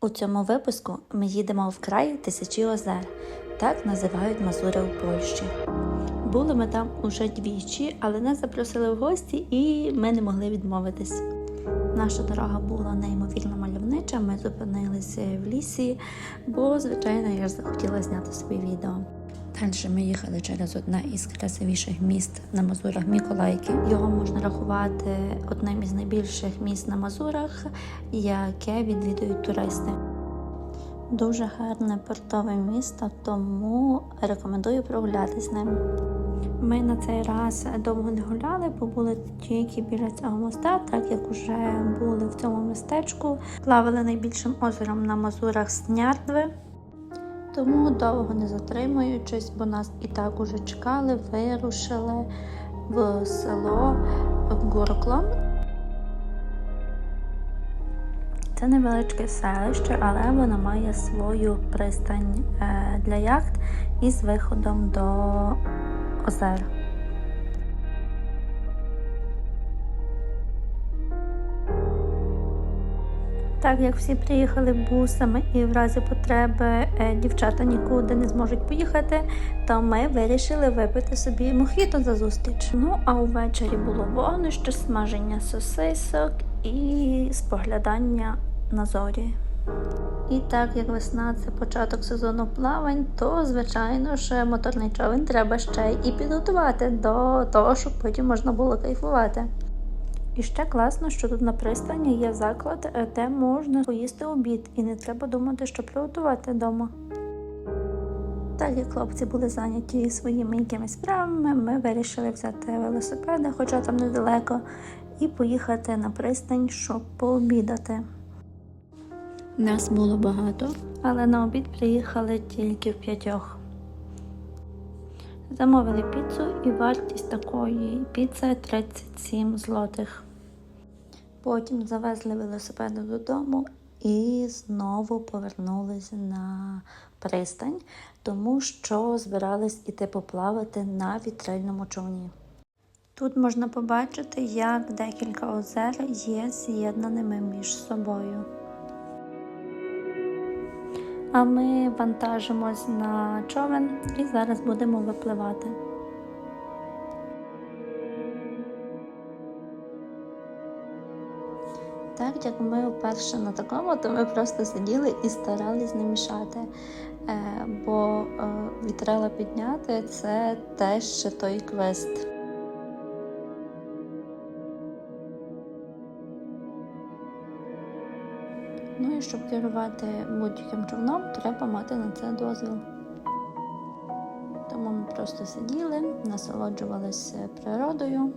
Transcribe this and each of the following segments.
У цьому випуску ми їдемо в край тисячі озер. Так називають Мазури у Польщі. Були ми там уже двічі, але нас запросили в гості і ми не могли відмовитись. Наша дорога була неймовірно мальовнича. Ми зупинилися в лісі, бо, звичайно, я ж захотіла зняти собі відео. Далі ми їхали через одне із красивіших міст на Мазурах Миколайки. Його можна рахувати одним із найбільших міст на Мазурах, яке відвідують туристи. Дуже гарне портове місто, тому рекомендую прогулятись ним. Ми на цей раз довго не гуляли, бо були тільки біля цього моста, так як вже були в цьому містечку. Плавали найбільшим озером на Мазурах Снярдви. Тому довго не затримуючись, бо нас і так уже чекали, вирушили в село Гурклом. Це невеличке селище, але воно має свою пристань е, для яхт із виходом до озер. Так як всі приїхали бусами і в разі потреби е, дівчата нікуди не зможуть поїхати, то ми вирішили випити собі мохіто за зустріч. Ну а увечері було вогнище, смаження сосисок і споглядання на зорі. І так як весна це початок сезону плавань, то звичайно ж моторний човен треба ще і підготувати до того, щоб потім можна було кайфувати. І ще класно, що тут на пристані є заклад, е, де можна поїсти обід, і не треба думати, що приготувати вдома. Так як хлопці були зайняті своїми якимись справами, ми вирішили взяти велосипеди, хоча там недалеко, і поїхати на пристань, щоб пообідати. Нас було багато, але на обід приїхали тільки в п'ятьох. Замовили піцу і вартість такої піци 37 злотих. Потім завезли велосипеди додому і знову повернулися на пристань, тому що збирались іти поплавати на вітрильному човні. Тут можна побачити, як декілька озер є з'єднаними між собою. А ми вантажимось на човен і зараз будемо випливати. Так як ми вперше на такому, то ми просто сиділи і старались не мішати. Е, бо е, вітрила підняти це теж ще той квест. Ну і щоб керувати будь-яким човном, треба мати на це дозвіл. Тому ми просто сиділи, насолоджувалися природою,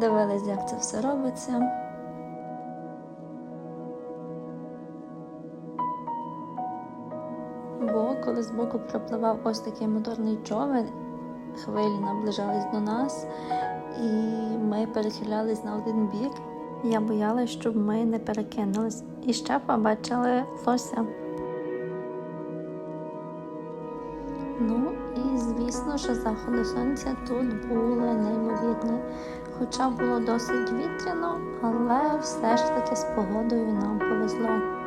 дивились, як це все робиться. Бо коли збоку пропливав ось такий моторний човен, хвилі наближались до нас, і ми перехилялись на один бік. Я боялась, щоб ми не перекинулись. І ще побачили лося. Ну і звісно, що заходи сонця тут були неймовірні. Хоча було досить вітряно, але все ж таки з погодою нам повезло.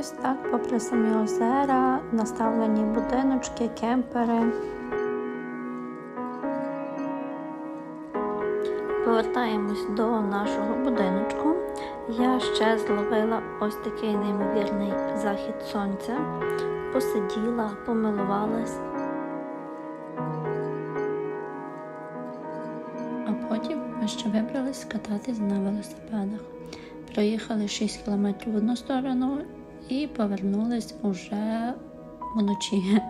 Ось так, попри самі озера, наставлені будиночки, кемпери. Повертаємось до нашого будиночку. Я ще зловила ось такий неймовірний захід сонця, посиділа, помилувалась. А потім ми ще вибрались кататись на велосипедах. Проїхали 6 кілометрів в одну сторону і повернулись уже вночі.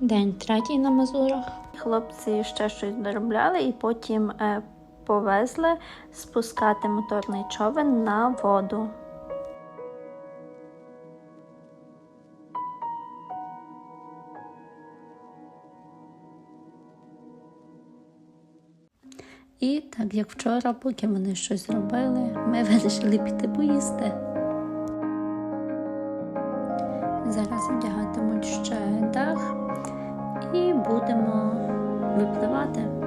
День третій на Мазурах. Хлопці ще щось доробляли і потім е, повезли спускати моторний човен на воду. І так як вчора, поки вони щось робили, ми вирішили піти поїсти. Зараз одягатимуть ще дах і будемо випливати.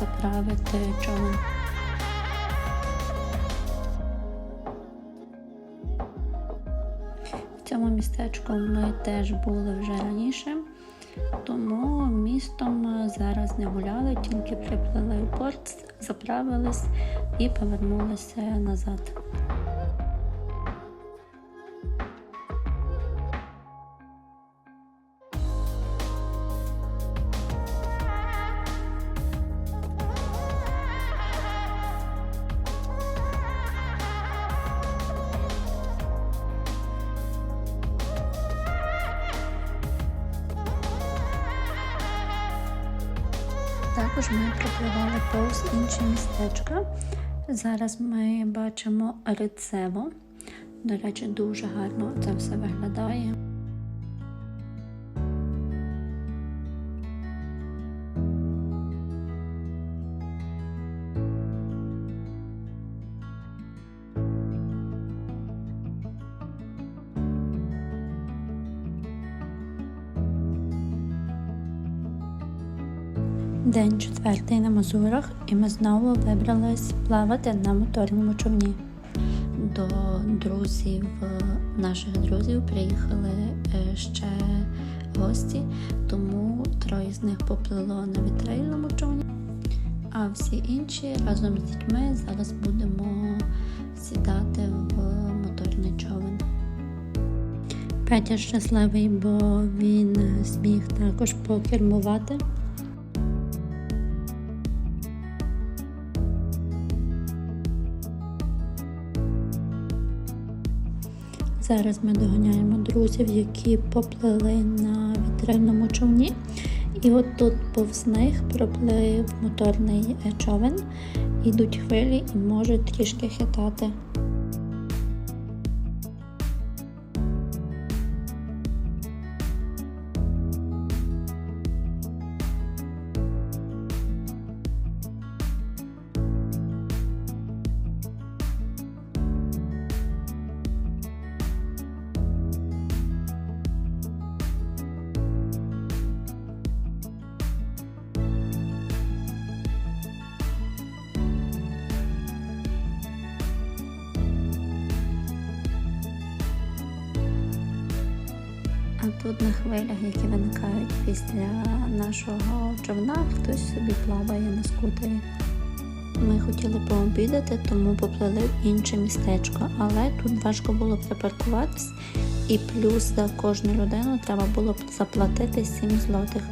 Заправити човен. В цьому містечку ми теж були вже раніше, тому містом зараз не гуляли, тільки приплили в порт, заправились і повернулися назад. Також ми пропливали повз інші містечка. Зараз ми бачимо Рецево. До речі, дуже гарно це все виглядає. День четвертий на Мазурах, і ми знову вибрались плавати на моторному човні. До друзів, наших друзів приїхали е, ще гості, тому троє з них поплило на вітрильному човні, а всі інші разом з дітьми зараз будемо сідати в моторний човен. Петя щасливий, бо він зміг також покермувати. Зараз ми доганяємо друзів, які поплили на вітрильному човні. І от тут повз них проплив моторний човен, ідуть хвилі і можуть трішки хитати. Тут на хвилях, які виникають після нашого човна, хтось собі плаває на скутері. Ми хотіли пообідати, тому поплили в інше містечко, але тут важко було припаркуватись, і плюс за кожну людину треба було заплатити 7 злотих.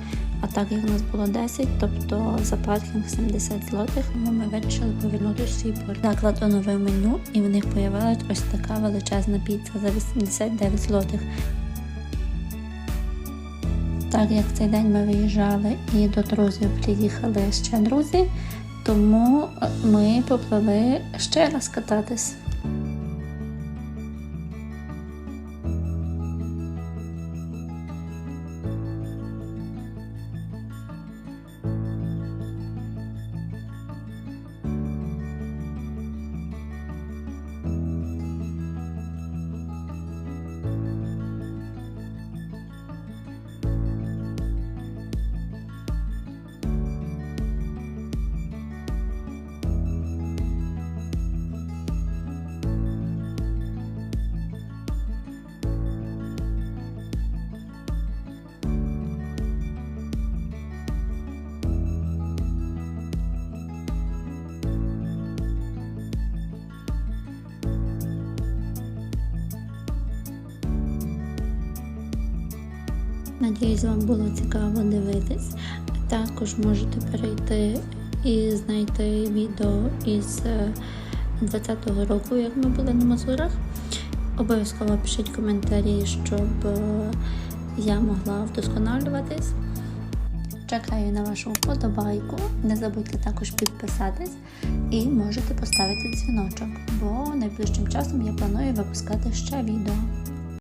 А так як у нас було 10, тобто за паркінг 70 злотих, тому ми вирішили повернутися в свій порт. Заклад оновив меню, і в них появилась ось така величезна піца за 89 злотих. Так як цей день ми виїжджали і до друзів приїхали ще друзі, тому ми поплили ще раз кататись. Надіюсь, вам було цікаво дивитись. Також можете перейти і знайти відео із е, 20-го року, як ми були на Мазурах. Обов'язково пишіть коментарі, щоб е, я могла вдосконалюватись. Чекаю на вашу вподобайку. Не забудьте також підписатись і можете поставити дзвіночок, бо найближчим часом я планую випускати ще відео.